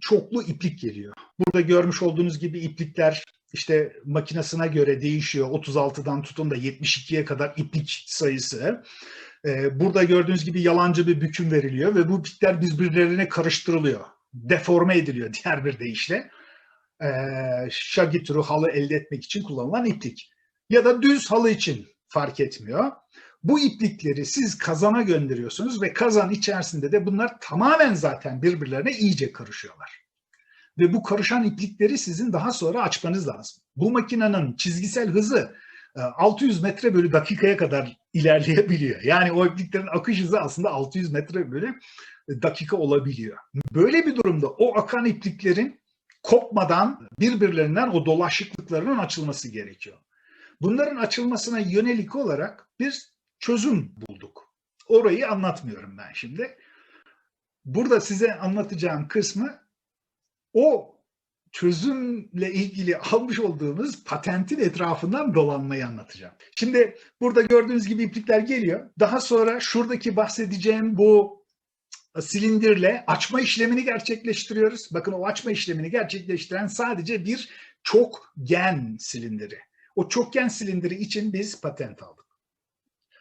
çoklu iplik geliyor. Burada görmüş olduğunuz gibi iplikler işte makinesine göre değişiyor. 36'dan tutun da 72'ye kadar iplik sayısı. Ee, burada gördüğünüz gibi yalancı bir büküm veriliyor ve bu iplikler birbirlerine karıştırılıyor. Deforme ediliyor diğer bir deyişle. Ee, şagi türü halı elde etmek için kullanılan iplik. Ya da düz halı için fark etmiyor. Bu iplikleri siz kazana gönderiyorsunuz ve kazan içerisinde de bunlar tamamen zaten birbirlerine iyice karışıyorlar. Ve bu karışan iplikleri sizin daha sonra açmanız lazım. Bu makinenin çizgisel hızı e, 600 metre bölü dakikaya kadar ilerleyebiliyor. Yani o ipliklerin akış hızı aslında 600 metre bölü dakika olabiliyor. Böyle bir durumda o akan ipliklerin kopmadan birbirlerinden o dolaşıklıklarının açılması gerekiyor. Bunların açılmasına yönelik olarak bir çözüm bulduk. Orayı anlatmıyorum ben şimdi. Burada size anlatacağım kısmı o çözümle ilgili almış olduğumuz patentin etrafından dolanmayı anlatacağım. Şimdi burada gördüğünüz gibi iplikler geliyor. Daha sonra şuradaki bahsedeceğim bu silindirle açma işlemini gerçekleştiriyoruz. Bakın o açma işlemini gerçekleştiren sadece bir çokgen silindiri. O çokgen silindiri için biz patent aldık.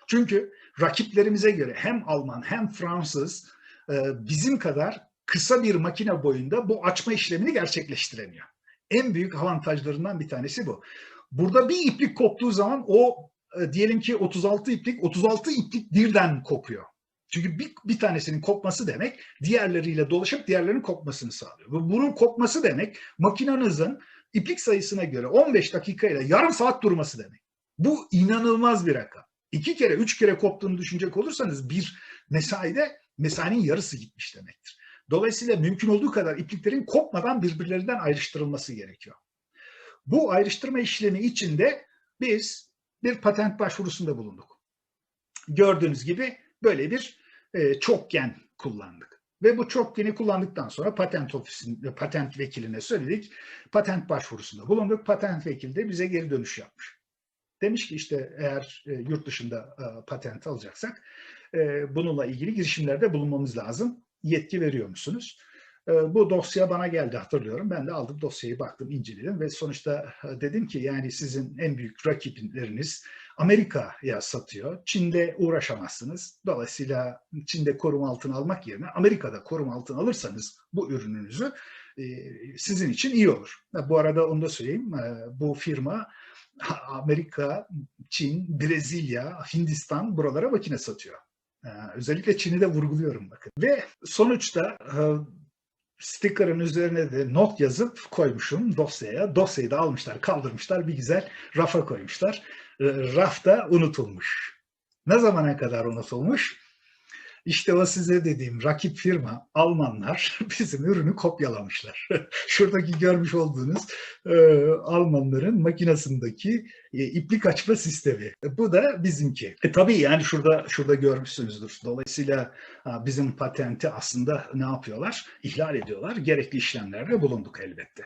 Çünkü rakiplerimize göre hem Alman hem Fransız e, bizim kadar kısa bir makine boyunda bu açma işlemini gerçekleştiremiyor. En büyük avantajlarından bir tanesi bu. Burada bir iplik koptuğu zaman o e, diyelim ki 36 iplik 36 iplik birden kopuyor. Çünkü bir, bir tanesinin kopması demek diğerleriyle dolaşıp diğerlerinin kopmasını sağlıyor. Ve bunun kopması demek makinenizin iplik sayısına göre 15 dakika ile yarım saat durması demek. Bu inanılmaz bir rakam. İki kere, üç kere koptuğunu düşünecek olursanız bir mesaide mesainin yarısı gitmiş demektir. Dolayısıyla mümkün olduğu kadar ipliklerin kopmadan birbirlerinden ayrıştırılması gerekiyor. Bu ayrıştırma işlemi içinde biz bir patent başvurusunda bulunduk. Gördüğünüz gibi böyle bir e, çokgen kullandık. Ve bu çokgeni kullandıktan sonra patent ofisinde, patent vekiline söyledik. Patent başvurusunda bulunduk. Patent vekili de bize geri dönüş yapmış. Demiş ki işte eğer e, yurt dışında e, patent alacaksak e, bununla ilgili girişimlerde bulunmamız lazım. Yetki veriyor musunuz? Bu dosya bana geldi hatırlıyorum. Ben de aldım dosyayı baktım, inceledim ve sonuçta dedim ki yani sizin en büyük rakipleriniz Amerika'ya satıyor. Çin'de uğraşamazsınız. Dolayısıyla Çin'de koruma altına almak yerine Amerika'da koruma altına alırsanız bu ürününüzü sizin için iyi olur. Bu arada onu da söyleyeyim. Bu firma Amerika, Çin, Brezilya, Hindistan buralara makine satıyor. Ee, özellikle Çin'i de vurguluyorum bakın. Ve sonuçta sticker'ın üzerine de not yazıp koymuşum dosyaya. Dosyayı da almışlar, kaldırmışlar, bir güzel rafa koymuşlar. E, rafta unutulmuş. Ne zamana kadar unutulmuş? İşte o size dediğim rakip firma Almanlar bizim ürünü kopyalamışlar. Şuradaki görmüş olduğunuz e, Almanların makinesindeki e, iplik açma sistemi. E, bu da bizimki. E, tabii yani şurada şurada görmüşsünüzdür. Dolayısıyla ha, bizim patenti aslında ne yapıyorlar? İhlal ediyorlar. Gerekli işlemlerde bulunduk elbette.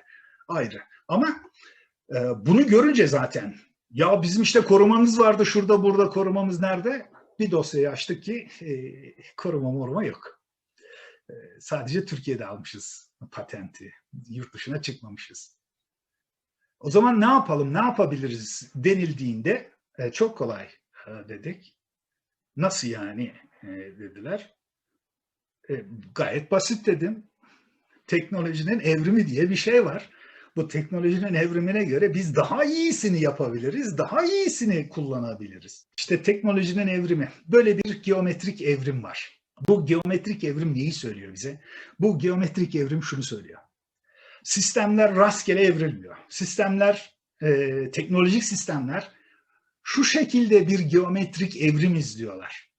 Ayrı. Ama e, bunu görünce zaten ya bizim işte korumamız vardı şurada burada korumamız nerede? Bir dosyayı açtık ki e, koruma moruma yok. E, sadece Türkiye'de almışız patenti. Yurt dışına çıkmamışız. O zaman ne yapalım, ne yapabiliriz denildiğinde e, çok kolay e, dedik. Nasıl yani e, dediler. E, gayet basit dedim. Teknolojinin evrimi diye bir şey var bu teknolojinin evrimine göre biz daha iyisini yapabiliriz, daha iyisini kullanabiliriz. İşte teknolojinin evrimi. Böyle bir geometrik evrim var. Bu geometrik evrim neyi söylüyor bize? Bu geometrik evrim şunu söylüyor. Sistemler rastgele evrilmiyor. Sistemler, e, teknolojik sistemler şu şekilde bir geometrik evrim izliyorlar.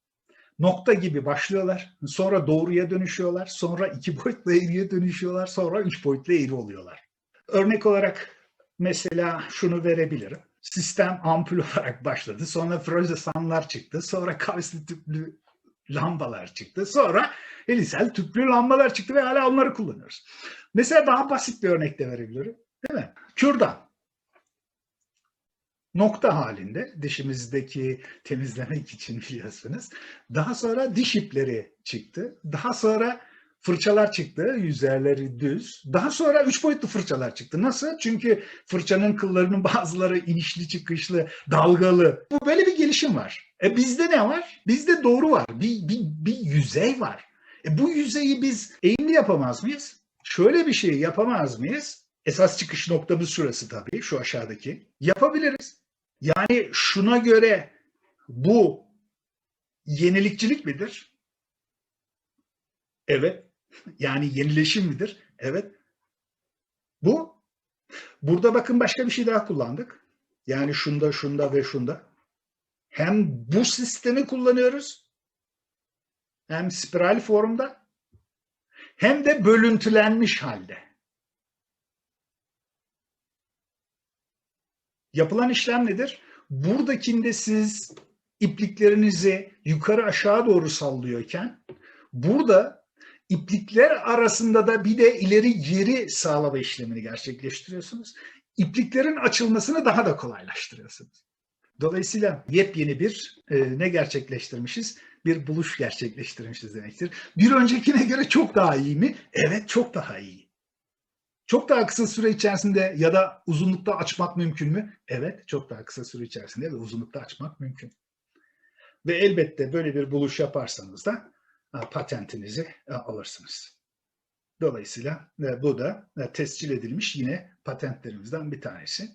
Nokta gibi başlıyorlar, sonra doğruya dönüşüyorlar, sonra iki boyutlu eğriye dönüşüyorlar, sonra üç boyutlu eğri oluyorlar. Örnek olarak mesela şunu verebilirim. Sistem ampul olarak başladı. Sonra floresanlar çıktı. Sonra kavisli tüplü lambalar çıktı. Sonra helisel tüplü lambalar çıktı ve hala onları kullanıyoruz. Mesela daha basit bir örnek de verebilirim. Değil mi? Kürdan. Nokta halinde dişimizdeki temizlemek için biliyorsunuz. Daha sonra diş ipleri çıktı. Daha sonra fırçalar çıktı. Yüzerleri düz. Daha sonra üç boyutlu fırçalar çıktı. Nasıl? Çünkü fırçanın kıllarının bazıları inişli çıkışlı, dalgalı. Bu böyle bir gelişim var. E bizde ne var? Bizde doğru var. Bir, bir, bir yüzey var. E bu yüzeyi biz eğimli yapamaz mıyız? Şöyle bir şey yapamaz mıyız? Esas çıkış noktamız şurası tabii, şu aşağıdaki. Yapabiliriz. Yani şuna göre bu yenilikçilik midir? Evet. Yani yenileşim midir? Evet. Bu. Burada bakın başka bir şey daha kullandık. Yani şunda, şunda ve şunda. Hem bu sistemi kullanıyoruz. Hem spiral formda. Hem de bölüntülenmiş halde. Yapılan işlem nedir? Buradakinde siz ipliklerinizi yukarı aşağı doğru sallıyorken burada iplikler arasında da bir de ileri geri sağlama işlemini gerçekleştiriyorsunuz. İpliklerin açılmasını daha da kolaylaştırıyorsunuz. Dolayısıyla yepyeni bir e, ne gerçekleştirmişiz? Bir buluş gerçekleştirmişiz demektir. Bir öncekine göre çok daha iyi mi? Evet çok daha iyi. Çok daha kısa süre içerisinde ya da uzunlukta açmak mümkün mü? Evet çok daha kısa süre içerisinde ve uzunlukta açmak mümkün. Ve elbette böyle bir buluş yaparsanız da patentinizi alırsınız. Dolayısıyla bu da tescil edilmiş yine patentlerimizden bir tanesi.